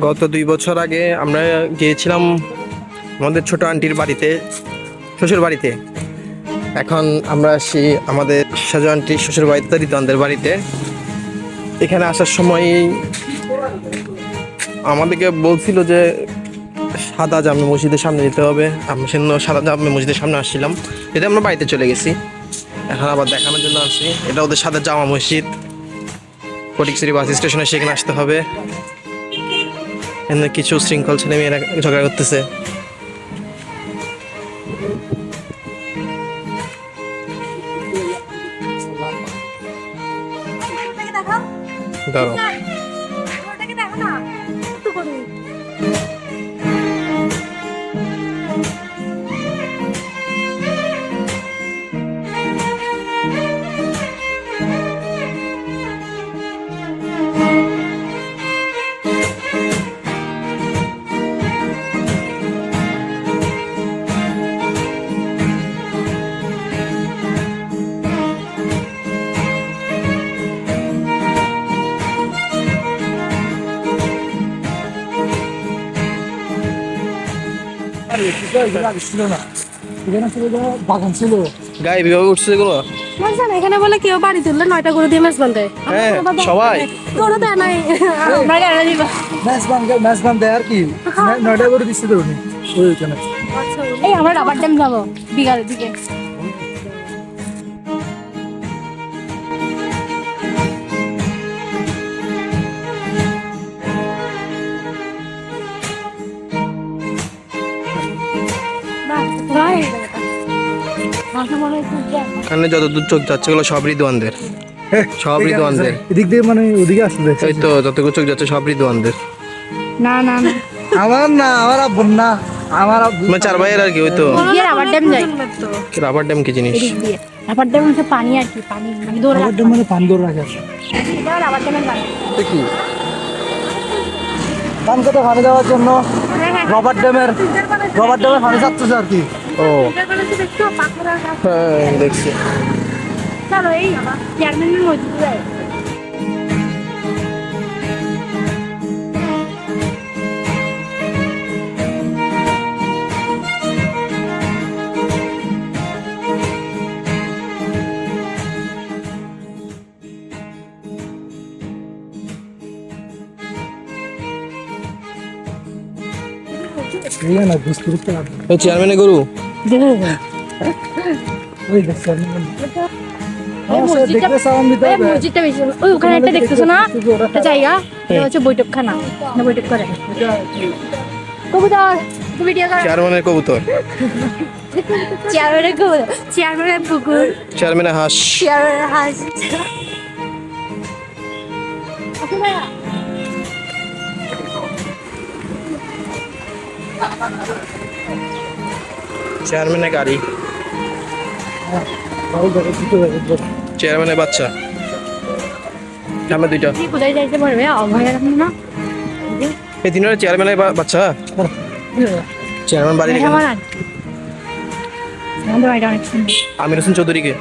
গত দুই বছর আগে আমরা গিয়েছিলাম আমাদের ছোট আন্টির বাড়িতে, শ্বশুর বাড়িতে। এখন আমরা আসি আমাদের সাজু আন্টির শ্বশুর বাড়িতে রিতনদের বাড়িতে। এখানে আসার সময় আমাদেরকে বলছিল যে সাদা জামে মসজিদের সামনে যেতে হবে। আমি সেজন্য সাদা জামে মসজিদের সামনে আসছিলাম। এটা আমরা বাড়িতে চলে গেছি। এখন আবার দেখানোর জন্য আসছি। এটা ওদের সাদা জামা মসজিদ। ফটিকসিরি বাস স্টেশনে সেখানে আসতে হবে। এখানে কিছু শৃঙ্খল ছেলে মেয়েরা ঝগড়া করতেছে। দাঁড়াও। ছিল না এখানে ছিল বাগান ছিল গায়ে বিভাগে উঠছে এগুলো? এখানে বলে কেউ বাড়ি তুললে নয়টা গরু দিয়ে মাছ বান্ধে হ্যাঁ, সবাই। গরু দেয় নাই। আমরা কেন দিব। ম্যাচ বান দেয় আর কি? নয়টা করে দিচ্ছে তো উনি। ওই ওইখানে এই আমরা রাবার ড্যাম যাব বিকালের দিকে। এখানে যত দূর চোখ যাচ্ছে এগুলো সব রিদওয়ানদের সব রিদওয়ানদের এদিক দিয়ে মানে ওদিকে আসতে এই তো যতটুকু চোখ যাচ্ছে সব রিদওয়ানদের না না না। আমার না আমার আব্বুর না আমার আব্বু মানে চার ভাইয়ের আর কি ওই তো। রাবার ড্যাম যাই। রাবার ড্যাম কি জিনিস? রাবার ড্যাম হচ্ছে পানি আর কি পানি মানে দৌড় আমার ড্যাম মানে পান দৌড় রাখে এটা রাবার ড্যামের পানি। কি? পান খেতে পানি দেওয়ার জন্য রবার ড্যামের রবার ড্যামের পানি যাচ্ছে আর কি। ও। গাছ হ্যাঁ দেখছি। চলো এই চেয়ারম্যানের মসজিদ এই চেয়ারম্যানের গরু। ওই ওখানে একটা দেখতেছো না একটা জায়গা এটা হচ্ছে বৈঠকখানা বৈঠক করে কবুতর ভিডিও চেয়ারম্যানের কবুতর চেয়ারম্যানের কবুতর চেয়ারম্যানের পুকুর হাঁস চেয়ারম্যানের হাঁস চেয়ারম্যানের গাড়ি। চেয়ারম্যানের বাচ্চা। সামনে দুইটা। কি কোথায় যাইতে পারবে? অভয়ের এই তিনটা চেয়ারম্যানের বাচ্চা। চেয়ারম্যান আমির হোসেন চৌধুরীকে।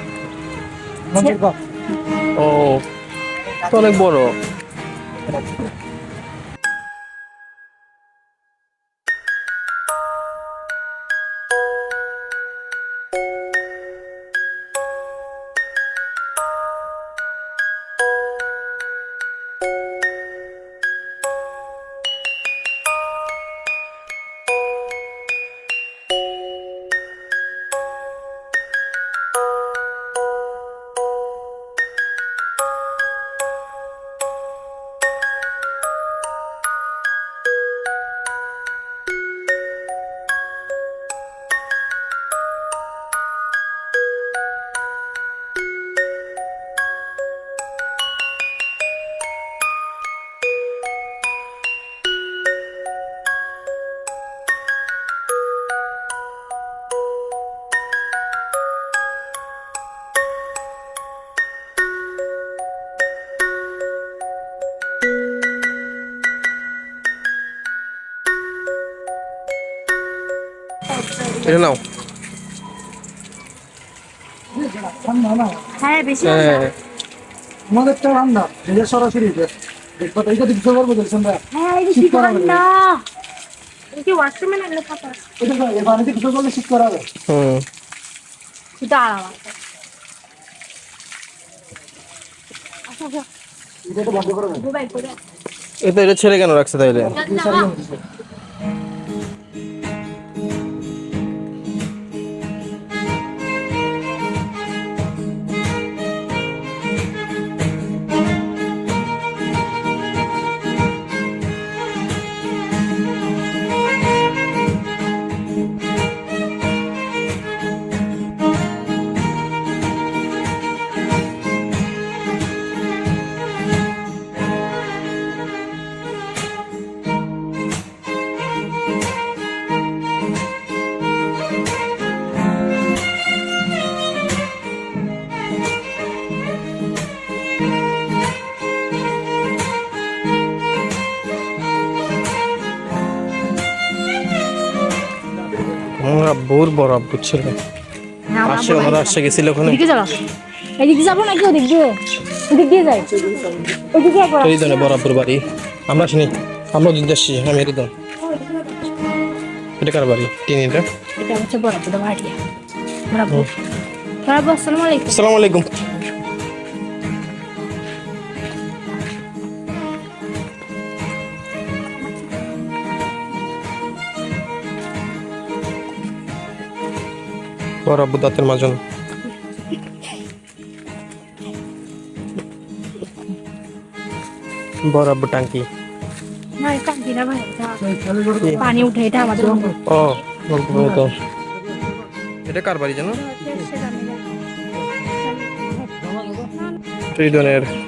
ও তো অনেক বড়। এটা নাও। হ্যাঁ বেশি হ্যাঁ। আমাদেরটা সরাসরি তো পারব দেখছেন হ্যাঁ এই কি ঠান্ডা এই কি ওয়াশরুমে লাগলে ফাটা এটা তো এই পানিতে কিছু করলে শীত করাবে হুম। সেটা আরাম আচ্ছা আচ্ছা এটা বন্ধ করে এটা এটা ছেড়ে কেন রাখছে তাইলে? বড় আব্বু ছিল আসে ওনারা আসছে গেছিল ওখানে। এদিকে চলো এদিকে যাব নাকি ওদিক দিয়ে? ওদিক দিয়ে যাই। ওদিকে একবার হরিদনে বড় আব্বুর বাড়ি। আমরা শুনি আমরা ওদিক দিয়ে আসছি আমি হরিদন এটা কার বাড়ি? তিন এটা এটা হচ্ছে বড় বড়। বাড়ি বরাবর আসসালামু আলাইকুম। আসসালামু আলাইকুম। বড় আব্বু দাঁতের মাজন। বড় আব্বু টাঙ্কি। এটা দিনা ভাই এটা পানি উঠে এটা আমাদের ও তো এটা কার বাড়ি জানো?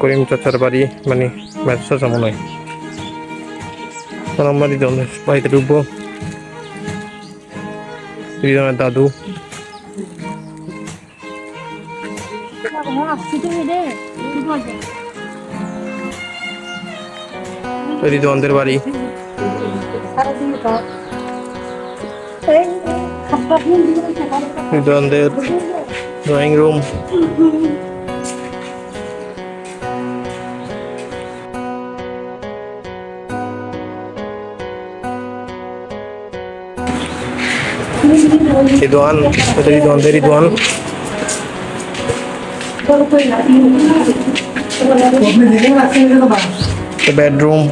করিম চাচার বাড়ি মানে ম্যাচ চাচা মনে হয় বাড়িতে ঢুকবো। দাদু। হৃদনদের বাড়ি হৃদনদের ড্রয়িং রুম রিদওয়ান এটা রিদওয়ানদের রিদওয়ান বেডরুম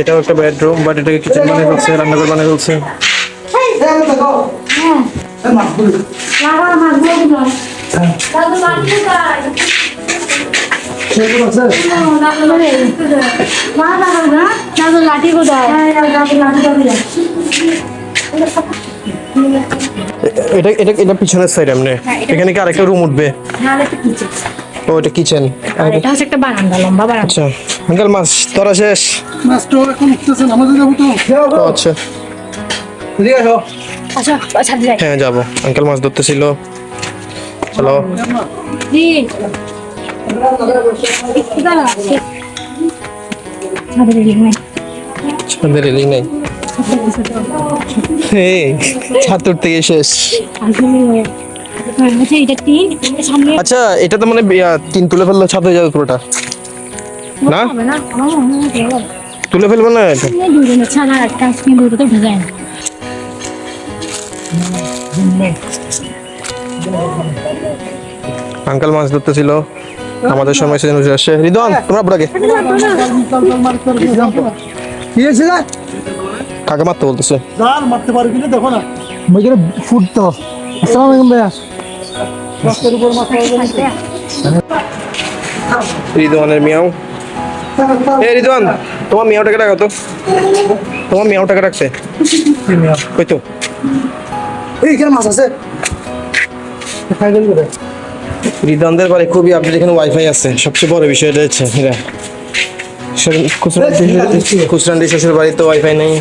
এটাও একটা বেডরুম বাট এটাকে কিচেন বানিয়ে ফেলছে রান্নাঘর বানিয়ে ফেলছে। এই মা বল সেগুলো আছে লাঠি কোথায় এটা এটা এটা পিছনের সাইড এমনি। এখানে কি আরেকটা রুম উঠবে? ও এটা কিচেন আর এটা হচ্ছে একটা বারান্দা লম্বা বারান্দা। আচ্ছা আঙ্কেল মাছ ধরা শেষ? মাস্টার এখন উঠতেছেন আমাদের যাব তো। আচ্ছা। ঠিক আছে আচ্ছা আচ্ছা যাই। হ্যাঁ যাব। আঙ্কেল মাছ ধরতেছিল। চলো। রেলিং নাই। রেলিং নেই ছাদ শেষ। আচ্ছা এটা তো মানে তিন তুলে ফেললে ছাদ হয়ে যাবে পুরোটা। না। তুলে ফেলব না এটা? আঙ্কেল মাছ ধরতে ছিল আমাদের সময় সেদিন উঠে আসছে রিদওয়ান তোমরা বুড়াকে। কি হয়েছে কাকে মারতে বলতেছে? জাল মারতে পারবি দেখো না। ওইখানে ফুট তো আসসালামু আলাইকুম ভাইয়া। রাস্তার উপর রিদওয়ানের মিয়াও। এ রিদওয়ান তোমার মিয়াওটাকে ডাকো তো। তোমার মিয়াওটাকে ডাকছে। ওই তো। এইখানে মাছ আছে। ফাইনাল বাড়ি খুবই আপডেট এখানে ওয়াইফাই আছে। সবচেয়ে বড় বিষয় এটা হচ্ছে এরা খুচরান রিসার্চের বাড়িতে ওয়াইফাই নেই।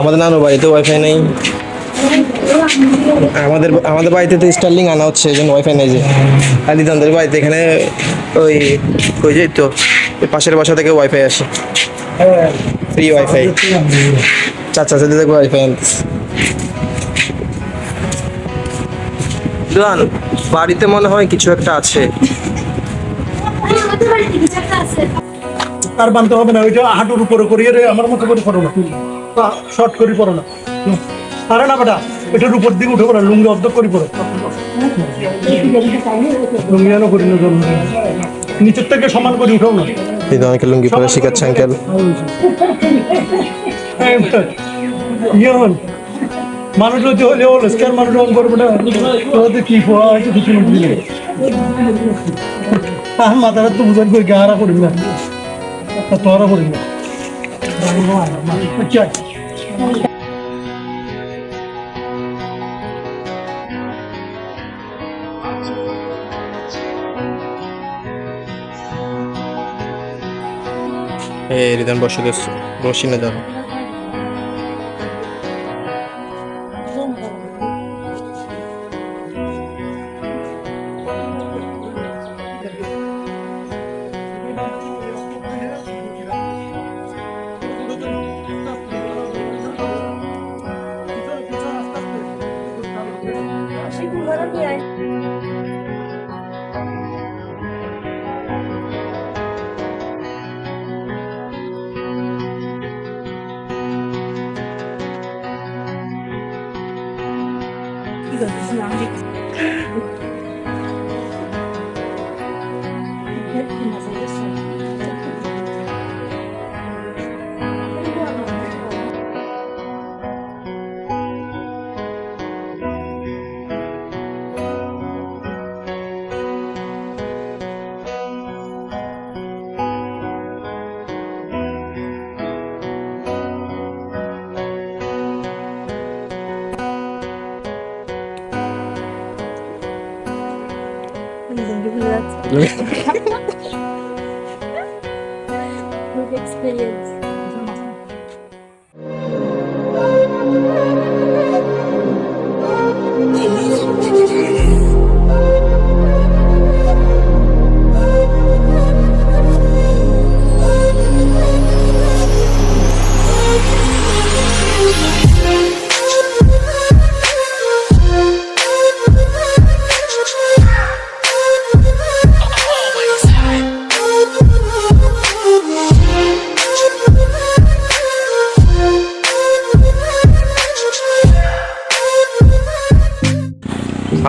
আমাদের নানুর বাড়িতে ওয়াইফাই নেই। আমাদের আমাদের বাড়িতে তো স্টার্লিং আনা হচ্ছে এই জন্য ওয়াইফাই নেই যে। আর আলিদানদের বাড়িতে এখানে ওই ওই যে তো পাশের বাসা থেকে ওয়াইফাই আসে। ফ্রি ওয়াইফাই চাচা চাচা থেকে ওয়াইফাই দুয়ান বাড়িতে মনে হয় কিছু একটা আছে। আর বানতে হবে না ওইটা হাঁটুর উপরে করিয়ে রে আমার মতো করে করো না। শর্ট করি পড়ো না। আরে না বেটা এটার উপর দিকে উঠে পড়ো লুঙ্গি অর্ধেক করি পড়ো। লুঙ্গি যেন করি না নিচের থেকে সমান করে উঠাও না। দিদানকে লুঙ্গি পরে শিখাচ্ছে আঙ্কেল ইয়ে মানুষ যদি হলে হলো স্ক্যান মানুষ অন করবে না তোদের কি পোয়া হয়েছে কিছু বুঝলে আর মাথাটা তো বুঝার করে গাহারা করি না। তোরা করি না। আচ্ছা। এই রিদান বসে 이거 무슨 양식 이렇게 끝나서 যাব এক্সপিরিয়েন্স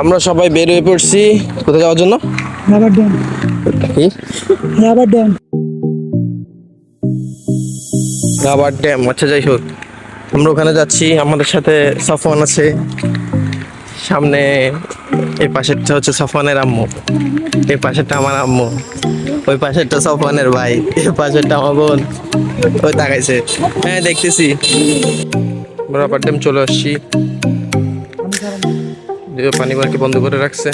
আমরা সবাই বের হয়ে পড়ছি। কোথায় যাওয়ার জন্য? রাবার ড্যাম কি? রাবার ড্যাম রাবার ড্যাম আচ্ছা যাই হোক। আমরা ওখানে যাচ্ছি আমাদের সাথে সাফওয়ান আছে। সামনে এই পাশেরটা হচ্ছে সাফওয়ানের আম্মু। এই পাশেরটা আমার আম্মু। ওই পাশেরটা সাফওয়ানের ভাই। এই পাশেরটা আমার বোন। ওই তাকাইছে। হ্যাঁ দেখতেছি। আমরা রাবার ড্যাম চলে আসছি। পানি বারকে বন্ধ করে রাখছে।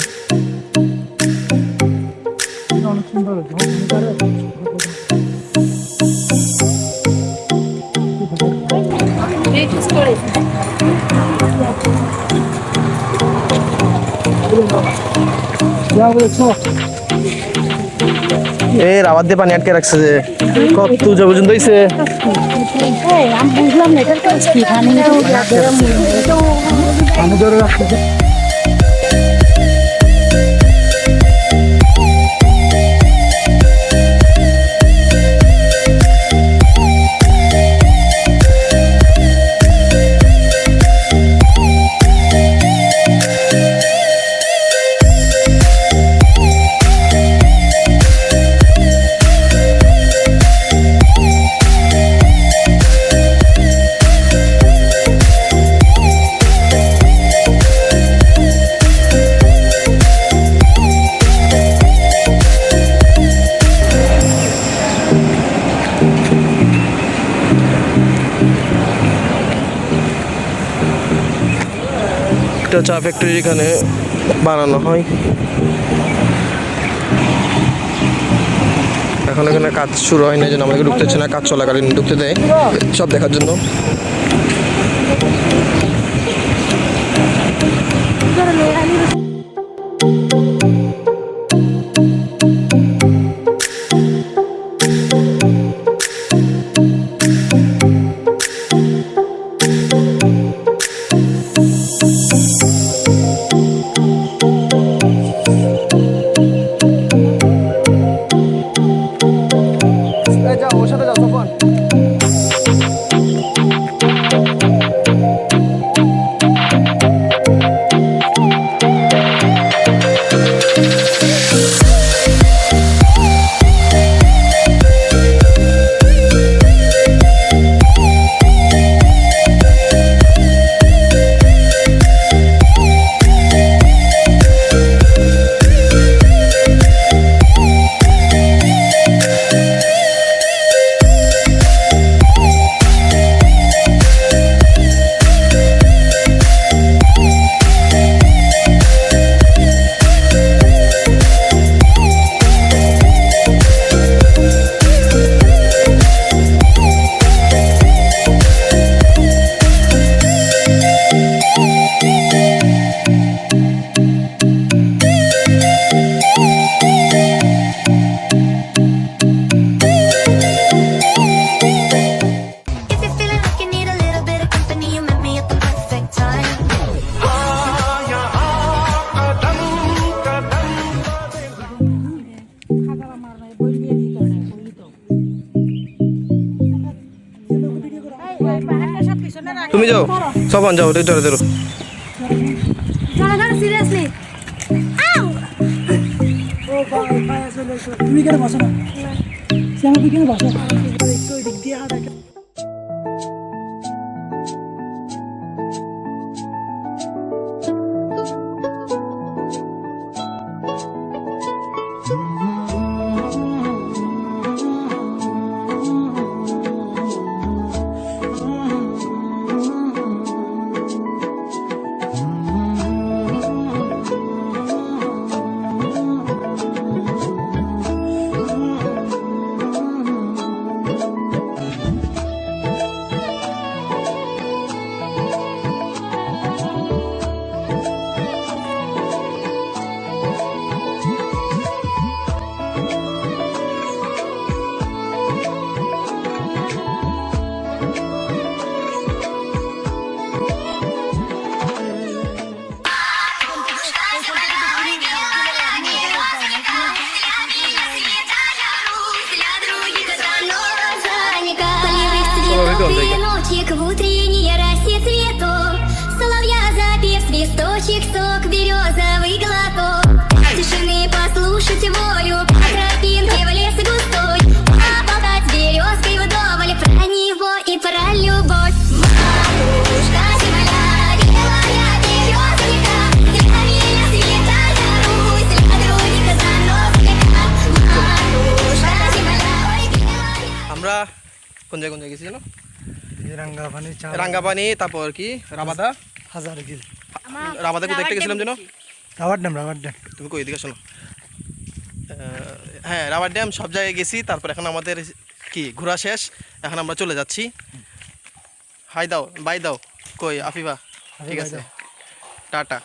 এই রাবার দিয়ে পানি আটকে রাখছে যে। কত উঁচা পর্যন্ত হইছে? আমি বুঝলাম না এটার কাজ কি? পানি আমি একটা চা ফ্যাক্টরি এখানে বানানো হয়। এখন এখানে কাজ শুরু হয় না যেন আমাদেরকে ঢুকতেছে না, কাজ চলাকালীন ঢুকতে দেয়, সব দেখার জন্য। তুমি যাও। সবান যাও ভিতরে ধরো সিরিয়াসলি তুমি কেন বসো না। শ্যামা তুই কেন বসো। কোন জায়গায় কোন জায়গায় গেছি জানো? রাঙ্গা রাঙ্গাপানি তারপর কি? রাবাদা? হাজার গিল রাবাদা কোথায় একটা গেছিলাম যেন রাবার ড্যাম রাবার ড্যাম। তুমি কই দিকে শোনো। হ্যাঁ রাবার ড্যাম সব জায়গায় গেছি। তারপর এখন আমাদের কি ঘোরা শেষ। এখন আমরা চলে যাচ্ছি। হাই দাও বাই দাও। কই আফিফা? ঠিক আছে। টাটা।